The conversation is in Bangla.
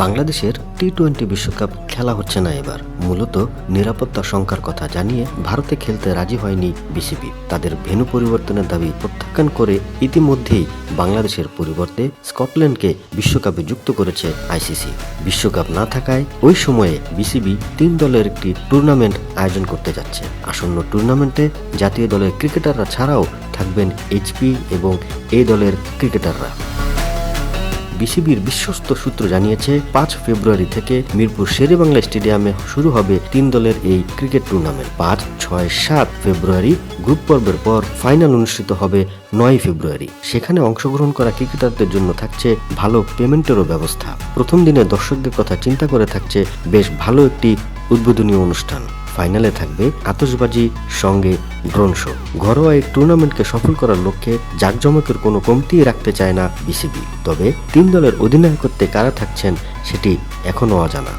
বাংলাদেশের টি টোয়েন্টি বিশ্বকাপ খেলা হচ্ছে না এবার। মূলত নিরাপত্তা শঙ্কার কথা জানিয়ে ভারতে খেলতে রাজি হয়নি বিসিবি। তাদের ভেন্যু পরিবর্তনের দাবি প্রত্যাখ্যান করে ইতিমধ্যেই বাংলাদেশের পরিবর্তে স্কটল্যান্ডকে বিশ্বকাপে যুক্ত করেছে আইসিসি। বিশ্বকাপ না থাকায় ওই সময়ে বিসিবি তিন দলের একটি টুর্নামেন্ট আয়োজন করতে যাচ্ছে। আসন্ন টুর্নামেন্টে জাতীয় দলের ক্রিকেটাররা ছাড়াও থাকবেন এইচপি এবং এই দলের ক্রিকেটাররা। বিসিবির বিশ্বস্ত সূত্র জানিয়েছে, পাঁচ ফেব্রুয়ারি থেকে মিরপুর শেরেবাংলা স্টেডিয়ামে শুরু হবে তিন দলের এই ক্রিকেট টুর্নামেন্ট। পাঁচ, ছয়, সাত ফেব্রুয়ারি গ্রুপ পর্বের পর ফাইনাল অনুষ্ঠিত হবে নয় ফেব্রুয়ারি। সেখানে অংশগ্রহণ করা ক্রিকেটারদের জন্য থাকছে ভালো পেমেন্টেরও ব্যবস্থা। প্রথম দিনে দর্শকদের কথা চিন্তা করে থাকছে বেশ ভালো একটি উদ্বোধনী অনুষ্ঠান। ফাইনালে থাকবে আতশবাজি সঙ্গে ড্রোন শো। ঘরোয়া এই টুর্নামেন্টকে সফল করার লক্ষ্যে জাঁকজমকের কোনো কমতি রাখতে চায় না বিসিবি। তবে তিন দলের অধিনায়কত্বে কারা থাকছেন সেটি এখনও অজানা।